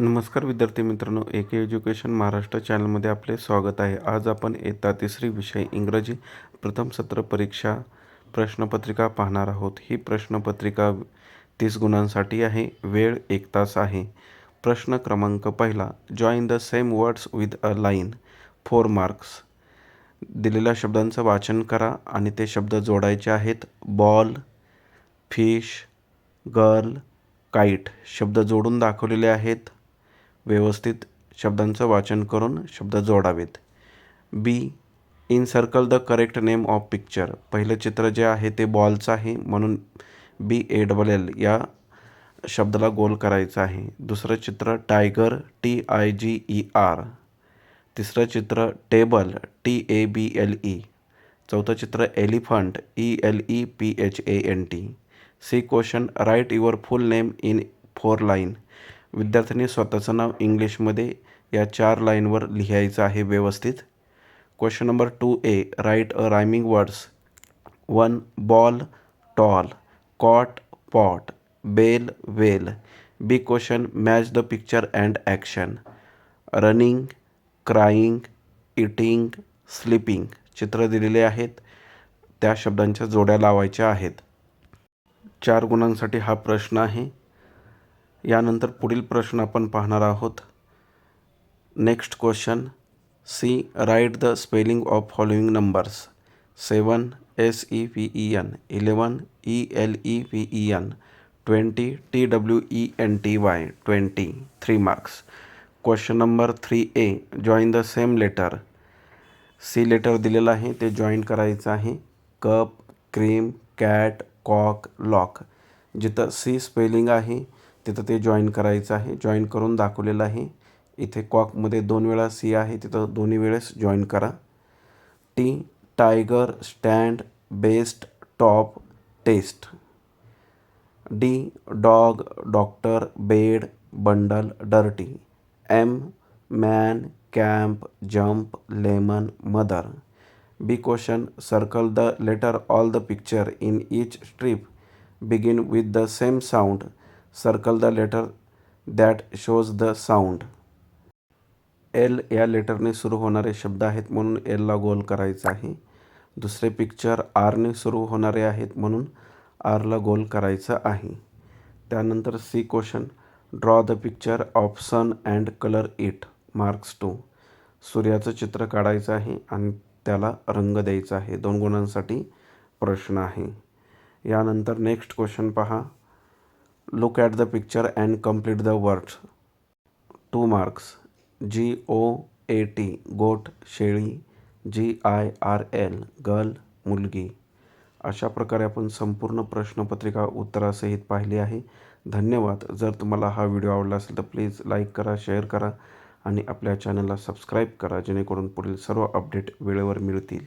नमस्कार विद्यार्थी मित्रांनो ए के एज्युकेशन महाराष्ट्र चॅनलमध्ये आपले स्वागत आहे. आज आपण येता तिसरी विषय इंग्रजी. प्रथम सत्र परीक्षा प्रश्नपत्रिका पाहणार आहोत. ही प्रश्नपत्रिका तीस गुणांसाठी आहे. वेळ एक तास आहे. प्रश्न क्रमांक पहिला join the same words with a line four marks दिलेल्या शब्दांचं वाचन करा आणि ते शब्द जोडायचे आहेत. बॉल फिश गर्ल काईट शब्द जोडून दाखवलेले आहेत. व्यवस्थित शब्दांचं वाचन करून शब्द जोडावेत. B in circle the correct name of picture पहिलं चित्र जे आहे ते बॉलचं आहे म्हणून बी ए डबल एल या शब्दाला गोल करायचं आहे. दुसरं चित्र tiger T I G E R तिसरं चित्र table T A B L E चौथं चित्र elephant E L E P H A N T C question write your full name in four line विद्यार्थ्यांनी स्वतःचं नाव इंग्लिशमध्ये या चार लाईनवर लिहायचं आहे व्यवस्थित. Question number two A write a rhyming words one ball tall cot pot bell well B question match the picture and action running crying eating sleeping चित्र दिलेले आहेत. त्या शब्दांच्या जोड्या लावायच्या आहेत. चार गुणांसाठी हा प्रश्न आहे. यानंतर पुढील प्रश्न आपण पाहणार आहोत. Next question C write the spelling of following numbers seven S E P E N eleven E L E V E N twenty T W E N T Y twenty three marks question number three A join the same letter C letter दिलेलं आहे. ते join करायचं आहे. Cup cream cat cock lock जिथं C spelling आहे तिथं ते join करायचं आहे. जॉईन करून दाखवलेलं आहे. इथे कॉकमध्ये दोन वेळा सी आहे. तिथं दोन्ही वेळेस जॉईन करा. T tiger stand best top test D dog doctor bed bundle dirty M man camp jump lemon mother B question circle the letter all the picture in each strip begin with the same sound circle the letter that shows the sound L या लेटरने सुरू होणारे शब्द आहेत म्हणून एलला गोल करायचं आहे. दुसरे पिक्चर आरने सुरू होणारे आहेत म्हणून आरला गोल करायचं आहे. त्यानंतर C question draw the picture of sun and colour it marks two सूर्याचं चित्र काढायचं आहे आणि त्याला रंग द्यायचा आहे. दोन गुणांसाठी प्रश्न आहे. यानंतर नेक्स्ट क्वेश्चन पहा. Look at the picture and complete the words two marks G O A T goat शेळी G I R L girl मुलगी. अशा प्रकारे आपण संपूर्ण प्रश्नपत्रिका उत्तरासहित पाहिली आहे. धन्यवाद. जर तुम्हाला हा व्हिडिओ आवडला असेल तर प्लीज लाईक करा शेअर करा आणि आपल्या चॅनलला सबस्क्राईब करा जेणेकरून पुढील सर्व अपडेट वेळेवर मिळतील.